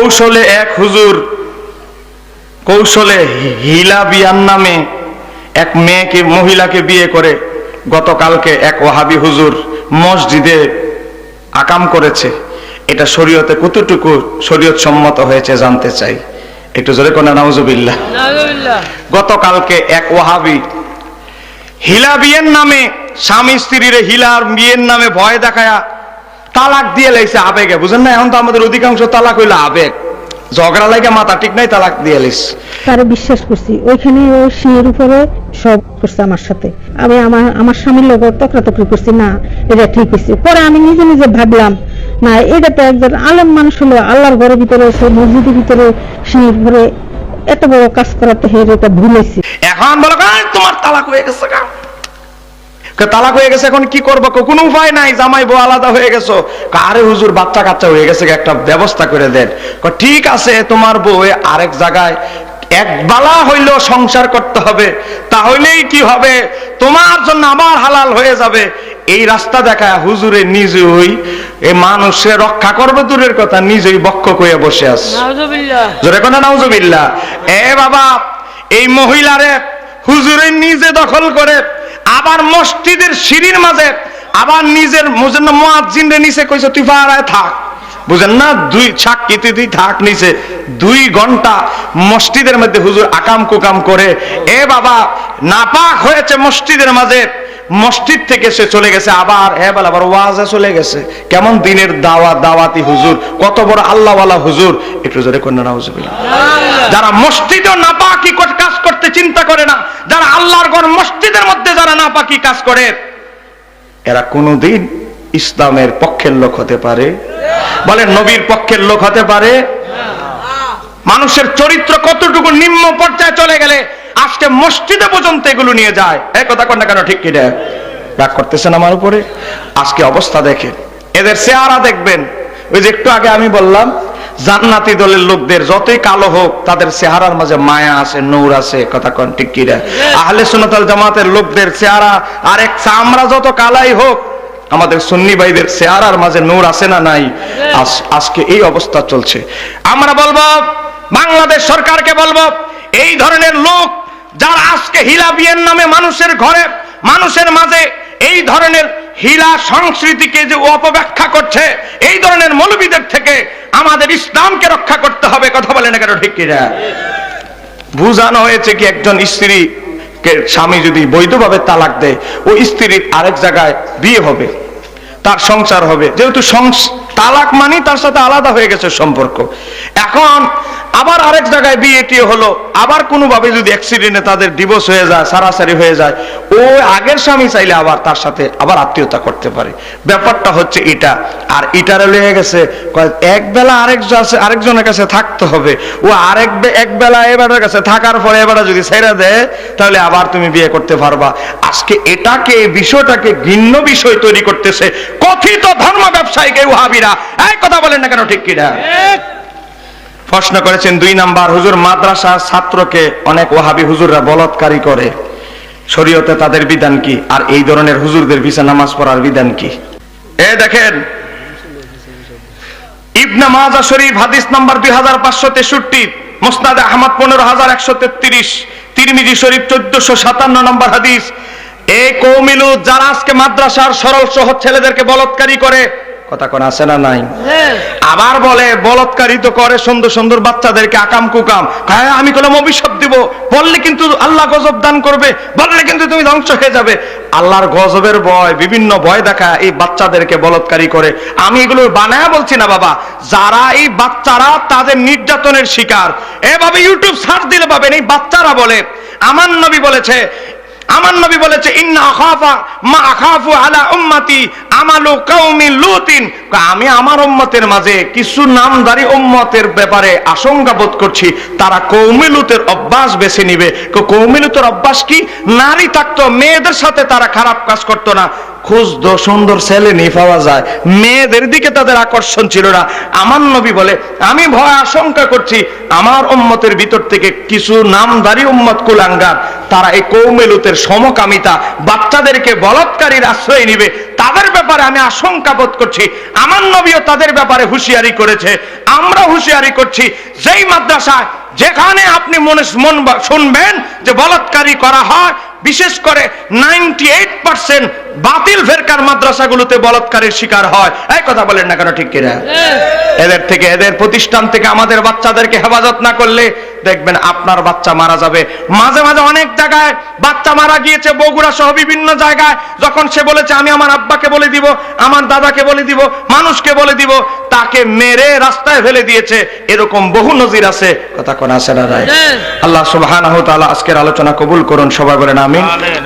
কৌশলে এক হুজুর কৌশলে হিলা বিয়ার নামে এক মেয়েকে মহিলাকে বিয়ে করে গতকালকে এক ওহাবি হুজুর মসজিদে আকাম করেছে। এটা শরীয়তে কতটুকু শরীয়ত সম্মত হয়েছে জানতে চাই। একটু জোরে কোনা নাউজুবিল্লাহ। গতকালকে এক ওহাবি হিলা বিয়ের নামে স্বামী স্ত্রীর হিলার বিয়ের নামে ভয় দেখায়া তালাক দিয়ে লাইছে আবেগে বুঝেন না? এখন তো আমাদের অধিকাংশ তালাক হইল আবেগ। ঝগড়া লাগে মাথা ঠিক নাই তালাক দিয়ে লাইছে। তারে বিশ্বাস করছি ওইখানে ও সিঁড়ির উপরে সব করছে আমার সাথে। আমি আমার আমার স্বামীর লোক তকরাতকরি করছি না এটা ঠিক হয়েছে পরে আমি নিজে নিজে ভাবলাম না এটা তো একজন আলেম মানুষ হলো আল্লাহর ঘরের ভিতরে সে মসজিদের ভিতরে সিঁড়ির ঘরে এত বড় কাজ করাতে হের এটা ভুল হয়েছে এখন বলো "আয়, তোমার তালাক হয়ে গেছে গা।" কে তালাক হয়ে গেছে এখন কি করব? কোনো উপায় নাই জামাই বউ আলাদা হয়ে গেছো। আরে হুজুর বাচ্চা কাচ্চা হয়ে গেছে একটা ব্যবস্থা করে দেন। ঠিক আছে তোমার বউ আরেক জায়গায় এক বালা হইলেও সংসার করতে হবে তাহলেই কি হবে? তোমার জন্য আমার হালাল হয়ে যাবে। এই রাস্তা দেখা হুজুরে নিজেই এ মানুষে রক্ষা করবে দূরের কথা নিজেই বক্ষ কয়ে বসে আছে। নাউজুবিল্লাহ। জোরে কোনা নাউজুবিল্লাহ। এ বাবা এই মহিলারে হুজুরে নিজে দখল করে আবার মসজিদের সিঁড়ির মাঝে আবার নিজের মুয়াজ্জিনরে নিচে কইছে, তুই ফারায় থাক। বুঝেন না? দুই সাক্ষী থাক নিচে। দুই ঘণ্টা মসজিদের মধ্যে হুজুর আকাম কুকাম করে, এ বাবা, নাপাক হয়েছে মসজিদের মাঝে। মসজিদ থেকে সে চলে গেছে আবার হ্যাঁ বলে, আবার ওয়াজে চলে গেছে। কেমন দিনের দাওয়া দাওয়াতি হুজুর, কত বড় আল্লাহওয়ালা হুজুর। একটু জোরে কন্যা, নাউজুবিল্লাহ। যারা মসজিদও নাপাকি কাজ করতে চিন্তা করে না যারা আল্লাহর ঘর মসজিদের মধ্যে যারা নাপাকি কাজ করে এরা কোনোদিন ইসলামের পক্ষের লোক হতে পারে। বলে নবীর পক্ষের লোক হতে পারে। মানুষের চরিত্র কতটুকু নিম্ন পর্যায়ে চলে গেলে আজকে মসজিদে পর্যন্ত এগুলো নিয়ে যায়। এক কথা কন না কেন ঠিক কিনা? রাগ করতেছেন আমার উপরে? আজকে অবস্থা দেখেন। এদের চেহারা দেখবেন। ওই যে একটু আগে আমি বললাম জান্নাতি দলের লোকদের যতই কালো হোক, তাদের চেহারার মাঝে মায়া আছে, নূর আছে, কথা কন ঠিক কিনা আহলে সুন্নাতাল জামাতের লোকদের চেহারা আর আরেক চামড়া যত কালাই হোক, আমাদের সুন্নি ভাইদের চেহারার মাঝে নূর আছে না নাই? আজ- আজকে এই অবস্থা চলছে। আমরা বলব, বাংলাদেশ সরকারকে বলব, এই ধরনের লোক যারা আজকে হিলা বিয়ের নামে মানুষের ঘরে, মানুষের মাঝে এই ধরনের হিলা সংস্কৃতিকে যে অপব্যাখ্যা করছে, এই ধরনের মৌলবীদের থেকে আমাদের ইসলামকে রক্ষা করতে হবে, কথা বলে না কেন ঠিক কিনা? বুঝানো হয়েছে কি একজন স্ত্রী স্বামী যদি বৈধভাবে তালাক দেয়, ওই স্ত্রীর আরেক জায়গায় বিয়ে হবে, তার সংসার হবে। যেহেতু তালাক মানি তার সাথে আলাদা হয়ে গেছে সম্পর্ক। এখন আবার আরেক জায়গায় বিয়ে টিয়ে হলো, আবার কোনোভাবে যদি অ্যাক্সিডেন্টে তাদের ডিভোর্স হয়ে যায়, সারাসারি হয়ে যায়, ও আগের স্বামী চাইলে আবার তার সাথে আবার আত্মীয়তা করতে পারে। ব্যাপারটা হচ্ছে এটা। আর এটারে লেগে গেছে এক বেলা আছে, আরেকজনের কাছে থাকতে হবে। ও আরেক এক বেলা এবারের কাছে থাকার পরে এবারে যদি ছেড়ে দেয়, তাহলে আবার তুমি বিয়ে করতে পারবা। আজকে এটাকে, এই বিষয়টাকে ভিন্ন বিষয় তৈরি করতেছে কথিত ধর্ম ব্যবসায়ীকে ওহাবিরা। এই কথা বলেন না কেন, ঠিক কিনা? প্রশ্ন করেছেন, দুই নাম্বার, হুজুর মাদ্রাসা ছাত্রকে অনেক ওহাবি হুজুররা বলৎকারী করে। শরীয়তে তাদের বিধান কি? আর এই ধরনের হুজুরদের ভিসা নামাজ পড়ার বিধান কি? এ দেখেন, ইবনে মাজা শরীফ, হাদিস নাম্বার দুই হাজার পাঁচশো তেষট্টি, মোসনাদ আহমদ পনেরো হাজার একশো তেত্রিশ, তিরমিজি শরীফ চোদ্দশো সাতান্ন নম্বর হাদিস এই কৌমিলু, যারা আজকে মাদ্রাসার সরল সহ ছেলেদেরকে বলৎকারী করে কথা কোন আছে না নাই? হ্যাঁ। আবার বলে বলৎকারী তো করে সুন্দর সুন্দর বাচ্চাদেরকে আকাম কুকাম। হ্যাঁ আমি কলম অভিশাপ দিব। বললে কিন্তু আল্লাহ গজব দান করবে। বললে কিন্তু তুমি ধ্বংস হয়ে যাবে। আল্লাহর গজবের ভয় বিভিন্ন ভয় দেখা এই বাচ্চাদেরকে বলৎকারী করে। আমি এগুলো বানায়া বলছি না বাবা। যারা এই বাচ্চারা তাদের নির্যাতনের শিকার। এভাবে ইউটিউব সার্চ দিলে পাবেন। এই বাচ্চারা বলে আমার নবী বলেছে আমার নবী বলেছে আমি আমার উম্মতের মাঝে কিছু নামদারি উম্মতের ব্যাপারে আশঙ্কা বোধ করছি। তারা কৌমিলুতের অভ্যাস বেছে নিবে। কৌমিলুতের কৌমি লুতের অভ্যাস কি? নারী থাকতো, মেয়েদের সাথে তারা খারাপ কাজ করতো না। খুঁজদ সুন্দর ছেলে নিয়ে পাওয়া যায়। মেয়েদের দিকে তাদের আকর্ষণ ছিল না। আমার নবী বলে, আমি ভয়, আশঙ্কা করছি, আমার উম্মতের ভিতর থেকে কিছু নামদারি উম্মত কুলাঙ্গার, তারা এই কৌমেলুতের সমকামিতা, বাচ্চাদেরকে আশ্রয় নিবে। তাদের ব্যাপারে আমি আশঙ্কা বোধ করছি। আমার নবীও তাদের ব্যাপারে হুঁশিয়ারি করেছে। আমরা হুঁশিয়ারি করছি, যেই মাদ্রাসায় যেখানে আপনি মন শুনবেন যে বলাৎকারী করা হয় বিশেষ করে নাইনটি এইট পার্সেন্ট বাতিল ফেরকার মাদ্রাসাগুলোতে বলাৎকারের শিকার হয়। এই কথা বলেন না কেন ঠিক কিনা? এদের থেকে এদের প্রতিষ্ঠান থেকে আমাদের বাচ্চাদেরকে হেফাজত না করলে দেখবেন আপনার বাচ্চা মারা যাবে। মাঝে মাঝে অনেক জায়গায় বাচ্চা মারা গিয়েছে বগুড়া সহ বিভিন্ন জায়গায়। যখন সে বলেছে আমি আমার আব্বাকে বলে দিব আমার দাদাকে বলে দিব মানুষকে বলে দিব তাকে মেরে রাস্তায় ফেলে দিয়েছে। এরকম বহু নজির আছে। কথা কোন আছে না রায়। আল্লাহ সুবহানাহু তাআলা আজকের আলোচনা কবুল করুন। সবাই বলেন আমিন।